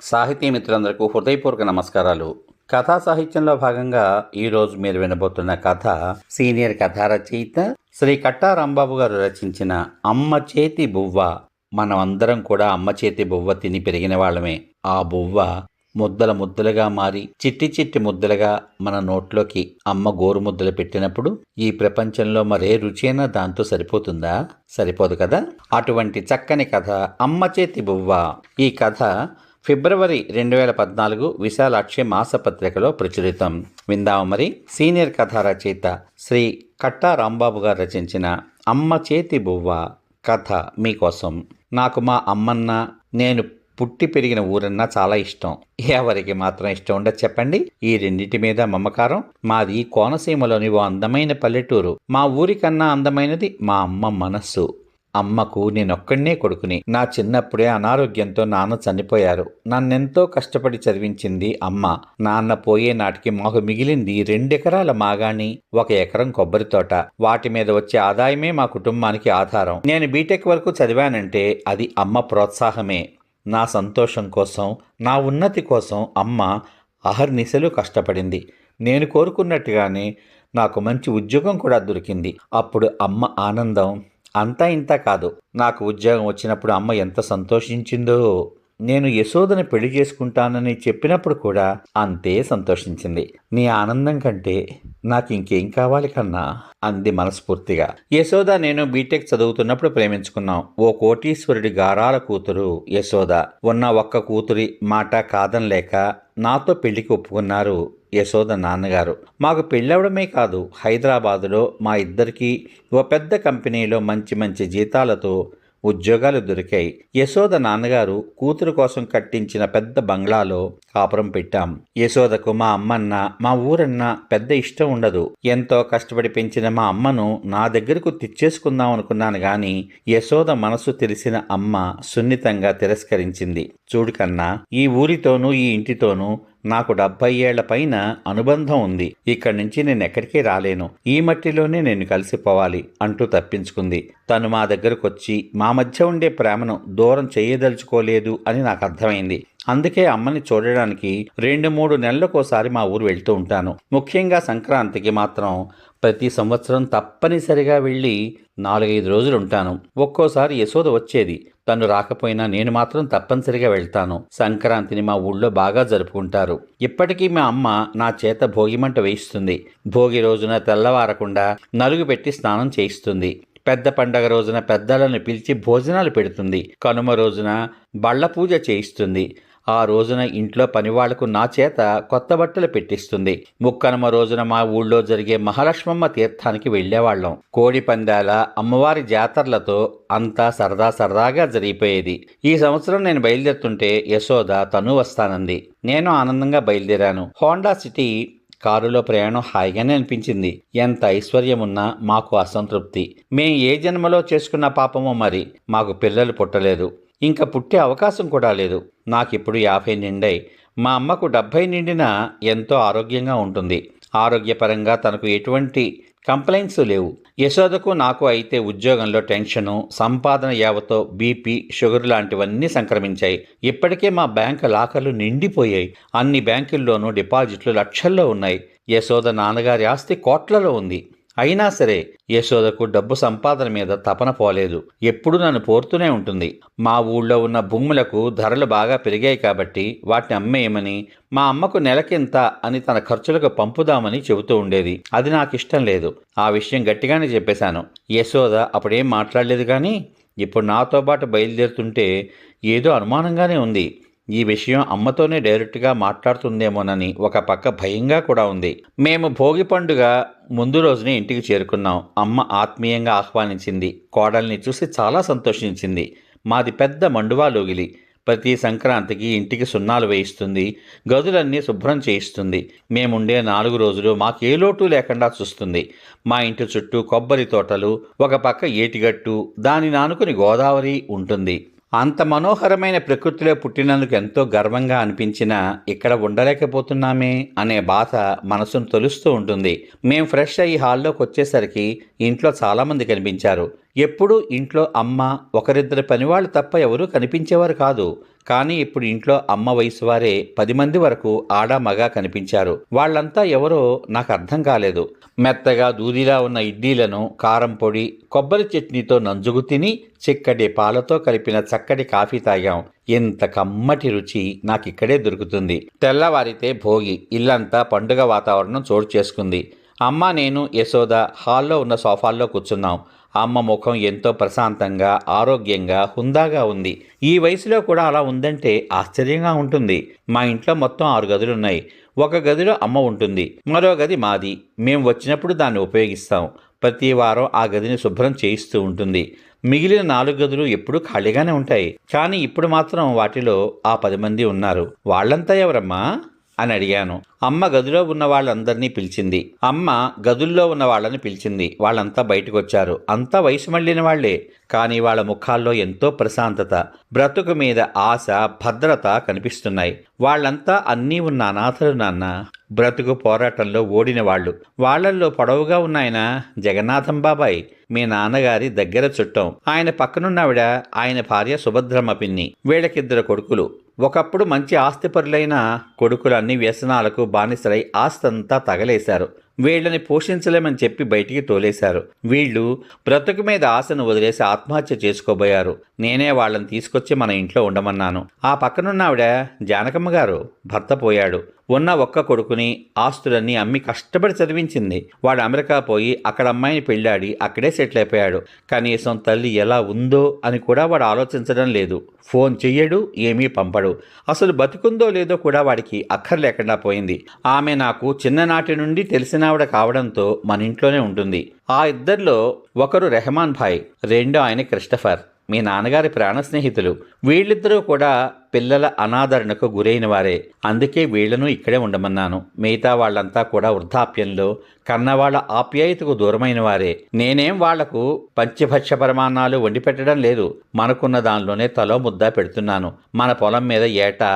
సాహితీ మిత్రులందరికీ హృదయపూర్వక నమస్కారాలు. కథా సాహిత్యంలో భాగంగా ఈరోజు మీరు వినబోతున్న కథ సీనియర్ కథా రచయిత శ్రీ కట్టా రాంబాబు గారు రచించిన అమ్మ చేతి బువ్వ. మనం అందరం కూడా అమ్మ చేతి బువ్వ తిని పెరిగిన వాళ్ళమే. ఆ బువ్వ ముద్దల ముద్దలుగా మారి చిట్టి చిట్టి ముద్దలుగా మన నోట్లోకి అమ్మ గోరు ముద్దలు పెట్టినప్పుడు ఈ ప్రపంచంలో మరే రుచైనా దాంతో సరిపోతుందా? సరిపోదు కదా? అటువంటి చక్కని కథ అమ్మ చేతి బువ్వ. ఈ కథ ఫిబ్రవరి రెండు వేల పద్నాలుగు విశాలాక్షి మాసపత్రికలో ప్రచురితం. విందాము మరి. సీనియర్ కథా రచయిత శ్రీ కట్టా రాంబాబు గారు రచించిన అమ్మ చేతి బువ్వ కథ మీకోసం. నాకు మా అమ్మన్న నేను పుట్టి పెరిగిన ఊరన్నా చాలా ఇష్టం. ఎవరికి మాత్రం ఇష్టం ఉండదు చెప్పండి. ఈ రెండింటి మీద మమకారం. మాది కోనసీమలోని ఓ అందమైన పల్లెటూరు. మా ఊరికన్నా అందమైనది మా అమ్మ మనస్సు. అమ్మకు నేనొక్కడినే కొడుకుని. నా చిన్నప్పుడే అనారోగ్యంతో నాన్న చనిపోయారు. నన్నెంతో కష్టపడి చదివించింది అమ్మ. నాన్న పోయే నాటికి మాకు మిగిలింది రెండెకరాల మాగాణి ఒక ఎకరం కొబ్బరి తోట. వాటి మీద వచ్చే ఆదాయమే మా కుటుంబానికి ఆధారం. నేను బీటెక్ వరకు చదివానంటే అది అమ్మ ప్రోత్సాహమే. నా సంతోషం కోసం నా ఉన్నతి కోసం అమ్మ అహర్నిశలు కష్టపడింది. నేను కోరుకున్నట్టుగానే నాకు మంచి ఉద్యోగం కూడా దొరికింది. అప్పుడు అమ్మ ఆనందం అంతా ఇంత కాదు. నాకు ఉద్యోగం వచ్చినప్పుడు అమ్మ ఎంత సంతోషించిందో. నేను యశోదను పెళ్ళి చేసుకుంటానని చెప్పినప్పుడు కూడా అంతే సంతోషించింది. నీ ఆనందం కంటే నాకు ఇంకేం కావాలి కన్నా? అంది మనస్ఫూర్తిగా. యశోద నేను బీటెక్ చదువుతున్నప్పుడు ప్రేమించుకున్నాం. ఓ కోటీశ్వరుడి గారాల కూతురు యశోద. ఉన్న ఒక్క కూతురి మాట కాదనలేక నాతో పెళ్ళికి ఒప్పుకున్నారు యశోద నాన్నగారు. మాకు పెళ్ళవడమే కాదు హైదరాబాదులో మా ఇద్దరికీ ఓ పెద్ద కంపెనీలో మంచి మంచి జీతాలతో ఉద్యోగాలు దొరికాయి. యశోద నాన్నగారు కూతురు కోసం కట్టించిన పెద్ద బంగ్లాలో కాపురం పెట్టాం. యశోదకు మా అమ్మన్న మా ఊరన్న పెద్ద ఇష్టం ఉండదు. ఎంతో కష్టపడి పెంచిన మా అమ్మను నా దగ్గరకు తెచ్చేసుకుందాం అనుకున్నాను గాని యశోద మనసు తెలిసిన అమ్మ సున్నితంగా తిరస్కరించింది. చూడు కన్నా ఈ ఊరితోనూ ఈ ఇంటితోనూ నాకు డెబ్బై ఏళ్ళ పైన అనుబంధం ఉంది. ఇక్కడి నుంచి నేను ఎక్కడికి రాలేను. ఈ మట్టిలోనే నేను కలిసిపోవాలి అంటూ తప్పించుకుంది. తను మా దగ్గరకొచ్చి మా మధ్య ఉండే ప్రేమను దూరం చేయదలుచుకోలేదు అని నాకు అర్థమైంది. అందుకే అమ్మని చూడడానికి రెండు మూడు నెలలకోసారి మా ఊరు వెళ్తూ ఉంటాను. ముఖ్యంగా సంక్రాంతికి మాత్రం ప్రతి సంవత్సరం తప్పనిసరిగా వెళ్ళి నాలుగైదు రోజులు ఉంటాను. ఒక్కోసారి యశోద వచ్చేది. తను రాకపోయినా నేను మాత్రం తప్పనిసరిగా వెళ్తాను. సంక్రాంతిని మా ఊళ్ళో బాగా జరుపుకుంటారు. ఇప్పటికీ మా అమ్మ నా చేత భోగిమంట వేయిస్తుంది. భోగి రోజున తెల్లవారకుండా నలుగు పెట్టి స్నానం చేయిస్తుంది. పెద్ద పండగ రోజున పెద్దలను పిలిచి భోజనాలు పెడుతుంది. కనుమ రోజున బళ్ళ పూజ చేయిస్తుంది. ఆ రోజున ఇంట్లో పనివాళ్ళకు నా చేత కొత్త బట్టలు పెట్టిస్తుంది. ముక్కనమ రోజున మా ఊళ్ళో జరిగే మహాలక్ష్మమ్మ తీర్థానికి వెళ్ళేవాళ్ళం కోడి పందాల అమ్మవారి జాతరలతో అంతా సరదా సరదాగా జరిగిపోయేది. ఈ సంవత్సరం నేను బయలుదేరుతుంటే యశోద తను వస్తానంది. నేను ఆనందంగా బయలుదేరాను. హోండా సిటీ కారులో ప్రయాణం హాయిగానే అనిపించింది. ఎంత ఐశ్వర్యమున్నా మాకు అసంతృప్తి. మేం ఏ జన్మలో చేసుకున్న పాపమో మరి మాకు పిల్లలు పుట్టలేదు. ఇంకా పుట్టే అవకాశం కూడా లేదు. నాకిప్పుడు యాభై నిండై. మా అమ్మకు డెబ్భై నిండినా ఎంతో ఆరోగ్యంగా ఉంటుంది. ఆరోగ్యపరంగా తనకు ఎటువంటి కంప్లైంట్స్ లేవు. యశోదకు నాకు అయితే ఉద్యోగంలో టెన్షను సంపాదన యావతో బీపీ షుగర్ లాంటివన్నీ సంక్రమించాయి. ఇప్పటికే మా బ్యాంకు లాకర్లు నిండిపోయాయి. అన్ని బ్యాంకుల్లోనూ డిపాజిట్లు లక్షల్లో ఉన్నాయి. యశోద నాన్నగారి ఆస్తి కోట్లలో ఉంది. అయినా సరే యశోదకు డబ్బు సంపాదన మీద తపన పోలేదు. ఎప్పుడు నన్ను పోరుతూనే ఉంటుంది. మా ఊళ్ళో ఉన్న భూములకు ధరలు బాగా పెరిగాయి కాబట్టి వాటిని అమ్మేయమని మా అమ్మకు నెలకింత అని తన ఖర్చులకు పంపుదామని చెబుతూ ఉండేది. అది నాకు ఇష్టం లేదు. ఆ విషయం గట్టిగానే చెప్పేశాను. యశోద అప్పుడేం మాట్లాడలేదు కానీ ఇప్పుడు నాతో పాటు బయలుదేరుతుంటే ఏదో అనుమానంగానే ఉంది. ఈ విషయం అమ్మతోనే డైరెక్ట్గా మాట్లాడుతుందేమోనని ఒక పక్క భయంగా కూడా ఉంది. మేము భోగి పండుగ ముందు రోజునే ఇంటికి చేరుకున్నాం. అమ్మ ఆత్మీయంగా ఆహ్వానించింది. కోడల్ని చూసి చాలా సంతోషించింది. మాది పెద్ద మండువా లోగిలి. ప్రతి సంక్రాంతికి ఇంటికి సున్నాలు వేయిస్తుంది. గదులన్నీ శుభ్రం చేయిస్తుంది. మేముండే నాలుగు రోజులు మాకే లోటు లేకుండా చూస్తుంది. మా ఇంటి చుట్టూ కొబ్బరి తోటలు ఒక పక్క ఏటిగట్టు దాని నానుకుని గోదావరి ఉంటుంది. అంత మనోహరమైన ప్రకృతిలో పుట్టినందుకు ఎంతో గర్వంగా అనిపించినా ఇక్కడ ఉండలేకపోతున్నామే అనే బాధ మనసును తొలుస్తూ ఉంటుంది. మేం ఫ్రెష్ అయ్యి హాల్లోకి వచ్చేసరికి ఇంట్లో చాలామంది కనిపించారు. ఎప్పుడూ ఇంట్లో అమ్మ ఒకరిద్దరు పనివాళ్ళు తప్ప ఎవరూ కనిపించేవారు కాదు. కానీ ఇప్పుడు ఇంట్లో అమ్మ వయసు వారే పది మంది వరకు ఆడ మగ కనిపించారు. వాళ్ళంతా ఎవరో నాకు అర్థం కాలేదు. మెత్తగా దూదిలా ఉన్న ఇడ్లీలను కారం పొడి కొబ్బరి చట్నీతో నంజుగు తిని చిక్కటి పాలతో కలిపిన చక్కటి కాఫీ తాగాం. ఎంత కమ్మటి రుచి నాకిక్కడే దొరుకుతుంది. తెల్లవారితే భోగి ఇల్లంతా పండుగ వాతావరణం చోటు చేసుకుంది. అమ్మ నేను యశోద హాల్లో ఉన్న సోఫాల్లో కూర్చున్నాం. అమ్మ ముఖం ఎంతో ప్రశాంతంగా ఆరోగ్యంగా హుందాగా ఉంది. ఈ వయసులో కూడా అలా ఉందంటే ఆశ్చర్యంగా ఉంటుంది. మా ఇంట్లో మొత్తం ఆరు గదులున్నాయి ఒక గదిలో అమ్మ ఉంటుంది. మరో గది మాది. మేము వచ్చినప్పుడు దాన్ని ఉపయోగిస్తాం. ప్రతి వారం ఆ గదిని శుభ్రం చేయిస్తూ ఉంటుంది. మిగిలిన నాలుగు గదులు ఎప్పుడూ ఖాళీగానే ఉంటాయి. కానీ ఇప్పుడు మాత్రం వాటిలో ఆ పది మంది ఉన్నారు. వాళ్ళంతా ఎవరమ్మా? అని అడిగాను. అమ్మ గదిలో ఉన్న వాళ్ళందరినీ పిలిచింది. అమ్మ గదుల్లో ఉన్న వాళ్ళని పిలిచింది. వాళ్ళంతా బయటకు వచ్చారు అంతా వయసు మళ్ళిన వాళ్ళే కానీ వాళ్ళ ముఖాల్లో ఎంతో ప్రశాంతత బ్రతుకు మీద ఆశ భద్రత కనిపిస్తున్నాయి. వాళ్ళంతా అన్నీ ఉన్న అనాథలు నాన్న. బ్రతుకు పోరాటంలో ఓడిన వాళ్ళు. వాళ్ళల్లో పొడవుగా ఉన్నాయన జగన్నాథం బాబాయ్ మీ నాన్నగారి దగ్గర చుట్టం. ఆయన పక్కనున్నావిడ ఆయన భార్య సుభద్రమ్మ పిన్ని. వీళ్ళకిద్దరు కొడుకులు. ఒకప్పుడు మంచి ఆస్తిపరులైన కొడుకులు అన్ని వ్యసనాలకు బానిసలై ఆస్తంతా తగలేశారు. వీళ్ళని పోషించలేమని చెప్పి బయటికి తోలేశారు. వీళ్ళు బ్రతుకు మీద ఆశను వదిలేసి ఆత్మహత్య చేసుకోబోయారు. నేనే వాళ్ళని తీసుకొచ్చి మన ఇంట్లో ఉండమన్నాను. ఆ పక్కనున్నావిడ జానకమ్మ గారు భర్త పోయాడు. ఉన్న ఒక్క కొడుకుని ఆస్తులన్నీ అమ్మి కష్టపడి చదివించింది. వాడు అమెరికా పోయి అక్కడ అమ్మాయిని పెళ్ళాడి అక్కడే సెటిల్ అయిపోయాడు. కనీసం తల్లి ఎలా ఉందో అని కూడా వాడు ఆలోచించడం లేదు. ఫోన్ చెయ్యడు ఏమీ పంపడు. అసలు బతుకుందో లేదో కూడా వాడికి అక్కర్లేకుండా పోయింది. ఆమె నాకు చిన్ననాటి నుండి తెలిసినావిడ కావడంతో మన ఇంట్లోనే ఉంటుంది. ఆ ఇద్దరిలో ఒకరు రెహమాన్ భాయ్ రెండో ఆయన క్రిస్టఫర్. మీ నాన్నగారి ప్రాణ స్నేహితులు. వీళ్ళిద్దరూ కూడా పిల్లల అనాదరణకు గురైన వారే అందుకే వీళ్ళను ఇక్కడే ఉండమన్నాను. మిగతా వాళ్ళంతా కూడా వృద్ధాప్యంలో కన్నవాళ్ళ ఆప్యాయతకు దూరమైన వారే నేనేం వాళ్ళకు పంచభక్ష పరమాన్నాలు వండి పెట్టడం లేదు. మనకున్న దానిలోనే తలో ముద్ద పెడుతున్నాను. మన పొలం మీద ఏటా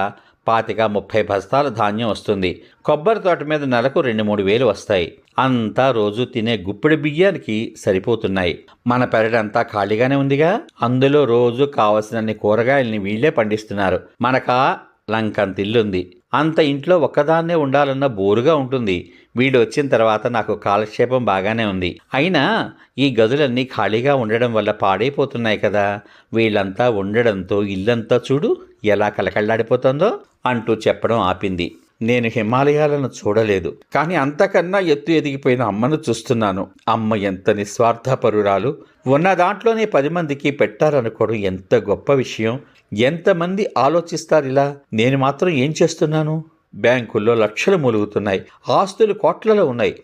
పాతిక ముప్పై బస్తాల ధాన్యం వస్తుంది. కొబ్బరి తోట మీద నెలకు రెండు మూడు వేలు వస్తాయి. అంతా రోజు తినే గుప్పిడి బియ్యానికి సరిపోతున్నాయి. మన పెరడంతా ఖాళీగానే ఉందిగా? అందులో రోజు కావలసినన్ని కూరగాయల్ని వీళ్ళే పండిస్తున్నారు. మనకా లంకంత ఇల్లుంది అంత ఇంట్లో ఒక్కదాన్నే ఉండాలన్న బోరుగా ఉంటుంది. వీడు వచ్చిన తర్వాత నాకు కాలక్షేపం బాగానే ఉంది. అయినా ఈ గదులన్నీ ఖాళీగా ఉండడం వల్ల పాడైపోతున్నాయి కదా? వీళ్ళంతా ఉండడంతో ఇల్లంతా చూడు ఎలా కలకళ్ళాడిపోతుందో అంటూ చెప్పడం ఆపింది. నేను హిమాలయాలను చూడలేదు. కానీ అంతకన్నా ఎత్తు ఎదిగిపోయిన అమ్మను చూస్తున్నాను. అమ్మ ఎంత నిస్వార్థపరురాలు. ఉన్న దాంట్లోనే పది మందికి పెట్టారనుకోవడం ఎంత గొప్ప విషయం. ఎంతమంది ఆలోచిస్తారు ఇలా? నేను మాత్రం ఏం చేస్తున్నాను? బ్యాంకుల్లో లక్షలు మూలుగుతున్నాయి. ఆస్తులు కోట్లలో ఉన్నాయి.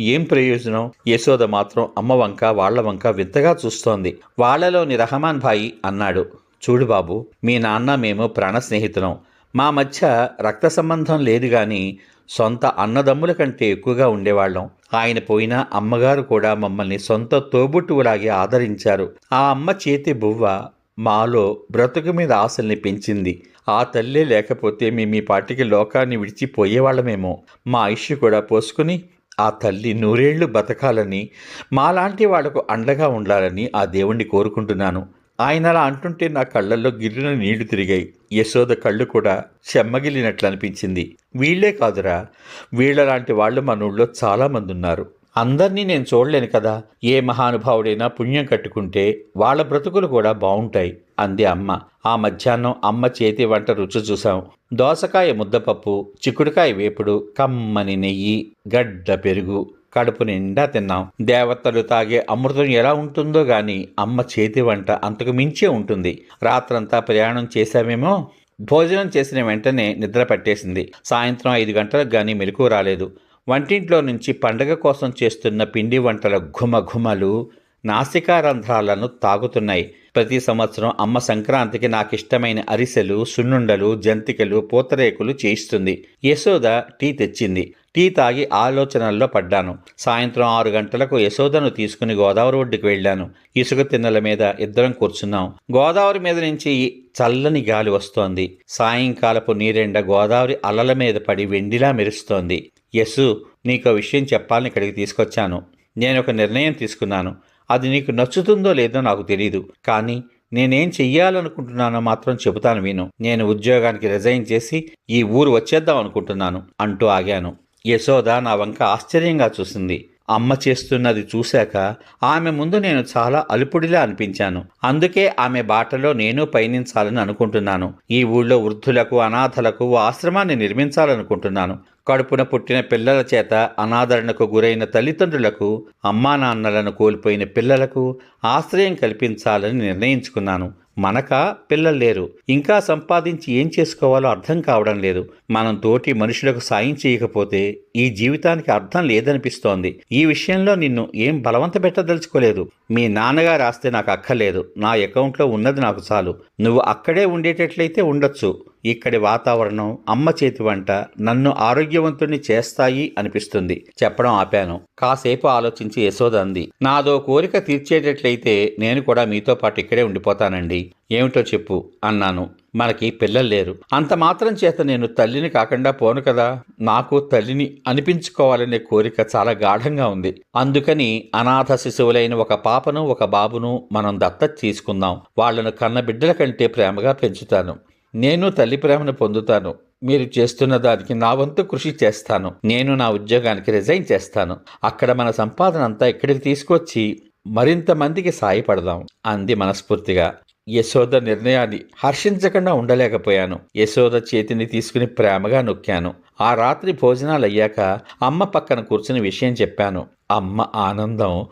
ఏం ప్రయోజనం? యశోద మాత్రం అమ్మ వంక వాళ్ళ వంక వింతగా చూస్తోంది. వాళ్ళలోని రహమాన్ భాయి అన్నాడు. చూడు బాబు మీ నాన్న మేము ప్రాణ స్నేహితులం మా మధ్య రక్త సంబంధం లేదు కానీ సొంత అన్నదమ్ముల కంటే ఎక్కువగా ఉండేవాళ్ళం. ఆయన పోయినా అమ్మగారు కూడా మమ్మల్ని సొంత తోబుట్టువులాగే ఆదరించారు. ఆ అమ్మ చేతి బువ్వ మాలో బ్రతుకు మీద ఆశల్ని పెంచింది. ఆ తల్లే లేకపోతే మేము ఈ పాటికి లోకాన్ని విడిచిపోయేవాళ్ళమేమో మా ఆయుష్ కూడా పోసుకుని ఆ తల్లి నూరేళ్ళు బతకాలని మాలాంటి వాళ్ళకు అండగా ఉండాలని ఆ దేవుణ్ణి కోరుకుంటున్నాను. ఆయన అలా అంటుంటే నా కళ్ళల్లో గిర్రిన నీళ్ళు తిరిగాయి. యశోద కళ్ళు కూడా చెమ్మగిలినట్లు అనిపించింది. వీళ్ళే కాదురా. వీళ్ళలాంటి వాళ్ళు మన ఊళ్ళో చాలామంది ఉన్నారు. అందరినీ నేను చూడలేను కదా. ఏ మహానుభావుడైనా పుణ్యం కట్టుకుంటే వాళ్ళ బ్రతుకులు కూడా బాగుంటాయి అంది అమ్మ. ఆ మధ్యాహ్నం అమ్మ చేతి వంట రుచి చూసాం దోసకాయ ముద్దపప్పు చిక్కుడుకాయ వేపుడు కమ్మని నెయ్యి గడ్డ పెరుగు. కడుపు నిండా తిన్నాం. దేవతలు తాగే అమృతం ఎలా ఉంటుందో గాని అమ్మ చేతి వంట అంతకు మించే ఉంటుంది. రాత్రంతా ప్రయాణం చేశామేమో? భోజనం చేసిన వెంటనే నిద్ర పట్టేసింది. సాయంత్రం ఐదు గంటలకు గాని మెలకు రాలేదు. వంటింట్లో నుంచి పండగ కోసం చేస్తున్న పిండి వంటల ఘుమఘుమలు నాసికారంధ్రాలను తాగుతున్నాయి. ప్రతి సంవత్సరం అమ్మ సంక్రాంతికి నాకు ఇష్టమైన అరిసెలు సున్నుండలు జంతికలు పూతరేకులు చేయిస్తుంది. యశోద టీ తెచ్చింది. టీ తాగి ఆలోచనల్లో పడ్డాను. సాయంత్రం ఆరు గంటలకు యశోదను తీసుకుని గోదావరి ఒడ్డుకు వెళ్ళాను. ఇసుక తిన్నెల మీద ఇద్దరం కూర్చున్నాం. గోదావరి మీద నుంచి చల్లని గాలి వస్తోంది. సాయంకాలపు నీరెండ గోదావరి అలల మీద పడి వెండిలా మెరుస్తోంది. యసు నీకు విషయం చెప్పాలని ఇక్కడికి తీసుకొచ్చాను. నేను ఒక నిర్ణయం తీసుకున్నాను. అది నీకు నచ్చుతుందో లేదో నాకు తెలియదు కానీ నేనేం చెయ్యాలనుకుంటున్నానో మాత్రం చెబుతాను విను. నేను ఉద్యోగానికి రిజైన్ చేసి ఈ ఊరు వచ్చేద్దాం అనుకుంటున్నాను అంటూ ఆగాను. యశోద నా వంక ఆశ్చర్యంగా చూసింది. అమ్మ చేస్తున్నది చూశాక ఆమె ముందు నేను చాలా అలుపుడిలా అనిపించాను. అందుకే ఆమె బాటలో నేను పయనించాలని అనుకుంటున్నాను. ఈ ఊళ్ళో వృద్ధులకు అనాథలకు ఓ ఆశ్రమాన్ని నిర్మించాలనుకుంటున్నాను. కడుపున పుట్టిన పిల్లల చేత అనాదరణకు గురైన తల్లిదండ్రులకు అమ్మా నాన్నలను కోల్పోయిన పిల్లలకు ఆశ్రయం కల్పించాలని నిర్ణయించుకున్నాను. మనక పిల్లలు లేరు. ఇంకా సంపాదించి ఏం చేసుకోవాలో అర్థం కావడం లేదు. మనం తోటి మనుషులకు సాయం చేయకపోతే ఈ జీవితానికి అర్థం లేదనిపిస్తోంది. ఈ విషయంలో నిన్ను ఏం బలవంత పెట్టదలుచుకోలేదు. మీ నాన్నగారు ఆస్తే నాకు అక్కర్లేదు. నా అకౌంట్లో ఉన్నది నాకు చాలు. నువ్వు అక్కడే ఉండేటట్లయితే ఉండొచ్చు. ఇక్కడి వాతావరణం అమ్మ చేతి వంట నన్ను ఆరోగ్యవంతుణ్ణి చేస్తాయి అనిపిస్తుంది. చెప్పడం ఆపాను. కాసేపు ఆలోచించి యశోద అంది. నాదో కోరిక తీర్చేటట్లయితే నేను కూడా మీతో పాటు ఇక్కడే ఉండిపోతానండి. ఏమిటో చెప్పు అన్నాను. మనకి పిల్లలు లేరు. అంత మాత్రం చేత నేను తల్లిని కాకుండా పోను కదా. నాకు తల్లిని అనిపించుకోవాలనే కోరిక చాలా గాఢంగా ఉంది. అందుకని అనాథ శిశువులైన ఒక పాపను ఒక బాబును మనం దత్తత తీసుకుందాం. వాళ్ళను కన్న బిడ్డల కంటే ప్రేమగా పెంచుతాను. నేను తల్లి ప్రేమను పొందుతాను. మీరు చేస్తున్న దానికి నా వంతు కృషి చేస్తాను. నేను నా ఉద్యోగానికి రిజైన్ చేస్తాను. అక్కడ మన సంపాదన అంతా ఇక్కడికి తీసుకొచ్చి మరింత మందికి సాయపడదాం అంది మనస్ఫూర్తిగా. యశోద నిర్ణయాన్ని హర్షించకుండా ఉండలేకపోయాను. యశోద చేతిని తీసుకుని ప్రేమగా నొక్కాను. ఆ రాత్రి భోజనాలు అయ్యాక అమ్మ పక్కన కూర్చుని విషయం చెప్పాను. అమ్మ ఆనందం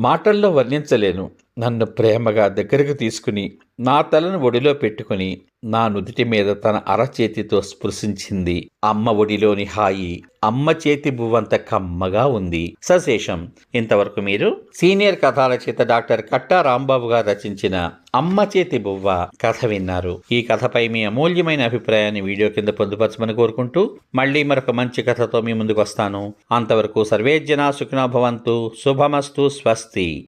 మాటల్లో వర్ణించలేను. నన్ను ప్రేమగా దగ్గరకు తీసుకుని నా తలను ఒడిలో పెట్టుకుని నా నుదుటి మీద తన అరచేతితో స్పృశించింది. అమ్మ ఒడిలోని హాయి అమ్మ చేతి బువ్వంత కమ్మగా ఉంది. సశేషం ఇంతవరకు మీరు సీనియర్ కథాల చేత డాక్టర్ కట్టా రాంబాబు గారు రచించిన అమ్మ చేతి బువ్వ కథ విన్నారు. ఈ కథపై మీ అమూల్యమైన అభిప్రాయాన్ని వీడియో కింద పొందుపరచమని కోరుకుంటూ మళ్ళీ మరొక మంచి కథతో మీ ముందుకు వస్తాను. అంతవరకు సర్వేజ్జన సుఖినో భవంతు శుభమస్తు స్వస్తి.